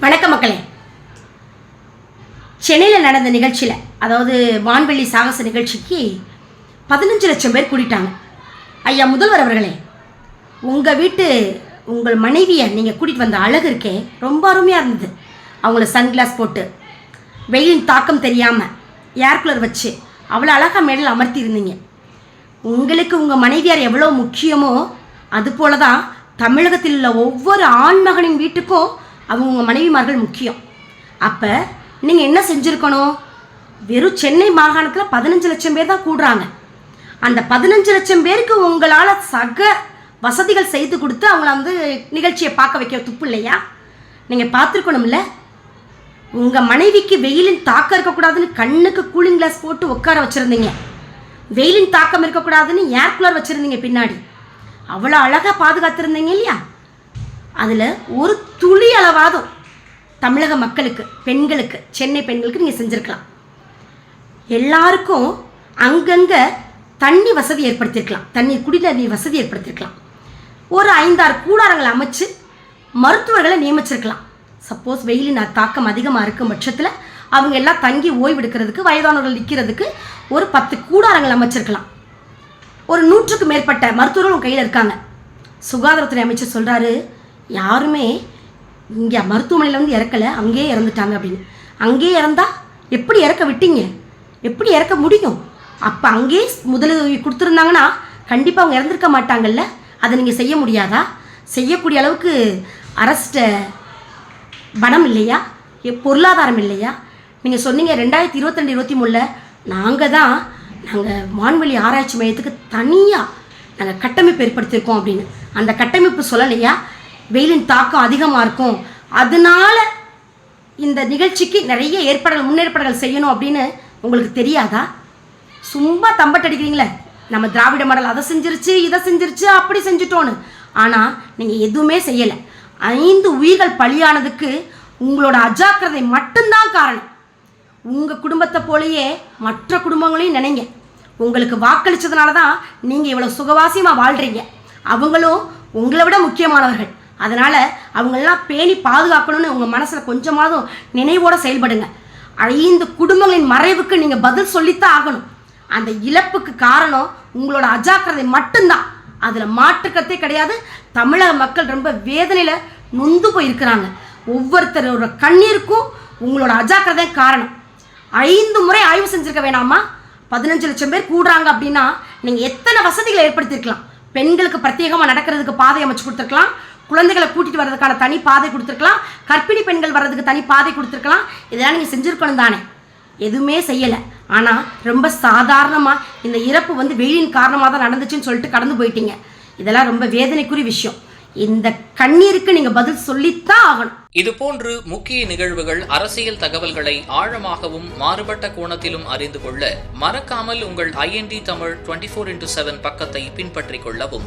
வணக்கம் மக்களே. சென்னையில் நடந்த நிகழ்ச்சியில் அதாவது வான்வெளி சாகச நிகழ்ச்சிக்கு பதினஞ்சு லட்சம் பேர் கூட்டிட்டாங்க ஐயா முதல்வர் அவர்களே உங்கள் வீட்டு உங்கள் மனைவியை நீங்கள் கூட்டிகிட்டு வந்த அழகு இருக்கே ரொம்ப அருமையாக இருந்தது. அவங்கள சன்கிளாஸ் போட்டு வெயிலின் தாக்கம் தெரியாமல் ஏர் கூலர் வச்சு அவ்வளோ அழகாக மேடல் அமர்த்தியிருந்தீங்க உங்களுக்கு உங்கள் மனைவியார் எவ்வளோ முக்கியமோ அதுபோல தான் தமிழகத்தில் உள்ள ஒவ்வொரு ஆண்மகனின் வீட்டுக்கும் அவங்க மனைவிமார்கள் முக்கியம். அப்போ நீங்கள் என்ன செஞ்சுருக்கணும்? வெறும் சென்னை மாகாணத்தில் பதினஞ்சு லட்சம் பேர் தான் கூடுறாங்க. அந்த பதினஞ்சு லட்சம் பேருக்கு உங்களால் சக வசதிகள் செய்து கொடுத்து அவங்கள வந்து நிகழ்ச்சியை பார்க்க வைக்க துப்பு இல்லையா? நீங்கள் பார்த்துருக்கணும்ல? உங்கள் மனைவிக்கு வெயிலின் தாக்கம் இருக்கக்கூடாதுன்னு கண்ணுக்கு கூலிங் கிளாஸ் போட்டு உட்கார வச்சுருந்தீங்க. வெயிலின் தாக்கம் இருக்கக்கூடாதுன்னு ஏர் கூலர் வச்சுருந்தீங்க பின்னாடி. அவ்வளோ அழகாக பாதுகாத்துருந்தீங்க இல்லையா? அதில் ஒரு துளி அளவாதும் தமிழக மக்களுக்கு பெண்களுக்கு சென்னை பெண்களுக்கு நீங்கள் செஞ்சுருக்கலாம். எல்லாருக்கும் அங்கங்கே தண்ணி வசதி ஏற்படுத்தியிருக்கலாம் தண்ணீர் குடிநீர் வசதி ஏற்படுத்தியிருக்கலாம் ஒரு ஐந்தாறு கூடாரங்களை அமைச்சு மருத்துவர்களை நியமிச்சிருக்கலாம். சப்போஸ் வெயிலின் தாக்கம் அதிகமாக இருக்கும் பட்சத்தில் அவங்க எல்லாம் தங்கி ஓய்வெடுக்கிறதுக்கு வயதானவர்கள் நிற்கிறதுக்கு ஒரு பத்து கூடாரங்கள் அமைச்சிருக்கலாம். ஒரு நூற்றுக்கு மேற்பட்ட மருத்துவர்கள் உங்கள் கையில் இருக்காங்க. சுகாதாரத்துறை அமைச்சர் சொல்கிறாரு யாருமே இங்கே மருத்துவமனையில் வந்து இறக்கலை அங்கேயே இறந்துட்டாங்க அப்படின்னு. அங்கேயே இறந்தா எப்படி இறக்க விட்டீங்க? எப்படி இறக்க முடியும்? அப்போ அங்கேயே முதலுதவி கொடுத்துருந்தாங்கன்னா கண்டிப்பாக அவங்க இறந்துருக்க மாட்டாங்கல்ல? அதை நீங்கள் செய்ய முடியாதா? செய்யக்கூடிய அளவுக்கு அரசிட்ட பணம் இல்லையா? எ- பொருளாதாரம் இல்லையா? நீங்கள் சொன்னீங்க ரெண்டாயிரத்தி இருபத்திரெண்டு இருபத்தி மூணில் நாங்கள் தான் நாங்கள் வான்வெளி ஆராய்ச்சி மையத்துக்கு தனியாக நாங்கள் கட்டமைப்பு ஏற்படுத்தியிருக்கோம் அப்படின்னு. அந்த கட்டமைப்பு சொல்லலையா? வெயிலின் தாக்கம் அதிகமாக இருக்கும். அதனால இந்த நிகழ்ச்சிக்கு நிறைய ஏற்பாடுகள் முன்னேற்பாடுகள் செய்யணும் அப்படின்னு உங்களுக்கு தெரியாதா? சும்மா தம்பட்டடிக்கிறீங்களே நம்ம திராவிட மாடல் அதை செஞ்சிருச்சு இதை செஞ்சிருச்சு அப்படி செஞ்சுட்டோன்னு. ஆனால் நீங்கள் எதுவுமே செய்யலை. ஐந்து உயிர்கள் பலியானதுக்கு உங்களோட அஜாக்கிரதை மட்டும்தான் காரணம். உங்கள் குடும்பத்தை போலயே மற்ற குடும்பங்களையும் நினைங்க. உங்களுக்கு வாக்களித்ததுனால தான் நீங்கள் இவ்வளோ சுகவாசியமாக வாழ்கிறீங்க அவங்களும் உங்களை விட முக்கியமானவர்கள். அதனால் அவங்களெல்லாம் பேணி பாதுகாக்கணும்னு உங்கள் மனசில் கொஞ்சமாவது நினைவோடு செயல்படுங்க. ஐந்து குடும்பங்களின் மறைவுக்கு நீங்கள் பதில் சொல்லித்தான் ஆகணும். அந்த இழப்புக்கு காரணம் உங்களோட அஜாக்கிரதை மட்டும்தான். அதில் மாற்றுக்கத்தே கிடையாது. தமிழக மக்கள் ரொம்ப வேதனையில் நொந்து போயிருக்கிறாங்க. ஒவ்வொருத்தரோட கண்ணீருக்கும் உங்களோட அஜாக்கிரதை காரணம். ஐந்து முறை ஆய்வு செஞ்சுருக்க வேணாமா? பதினஞ்சு லட்சம் பேர் கூடுறாங்க அப்படின்னா நீங்கள் எத்தனை வசதிகளை ஏற்படுத்தியிருக்கலாம்? பெண்களுக்கு பிரத்யேகமாக நடக்கிறதுக்கு பாதை அமைச்சு கொடுத்துருக்கலாம். குழந்தைகளை கூட்டிட்டு வர்றதுக்கான தனி பாதை கொடுத்துருக்கலாம். கர்ப்பிணி பெண்கள் வர்றதுக்கு தனி பாதை கொடுத்துருக்கலாம். இதெல்லாம் நீங்கள் செஞ்சுருக்கணும் தானே. எதுவுமே செய்யலை. ஆனால் ரொம்ப சாதாரணமாக இந்த இறப்பு வந்து வெயிலின் காரணமாக தான் நடந்துச்சுன்னு சொல்லிட்டு கடந்து போயிட்டீங்க. இதெல்லாம் ரொம்ப வேதனைக்குரிய விஷயம். இந்த கண்ணீருக்கு நீங்க பதில் சொல்லித்தான் ஆகணும். இது போன்று முக்கிய நிகழ்வுகள் அரசியல் தகவல்களை ஆழமாகவும் மாறுபட்ட கோணத்திலும் அறிந்து கொள்ள மறக்காமல் உங்கள் IND Tamil twenty four into seven பக்கத்தை பின்பற்றிக் கொள்ளவும்.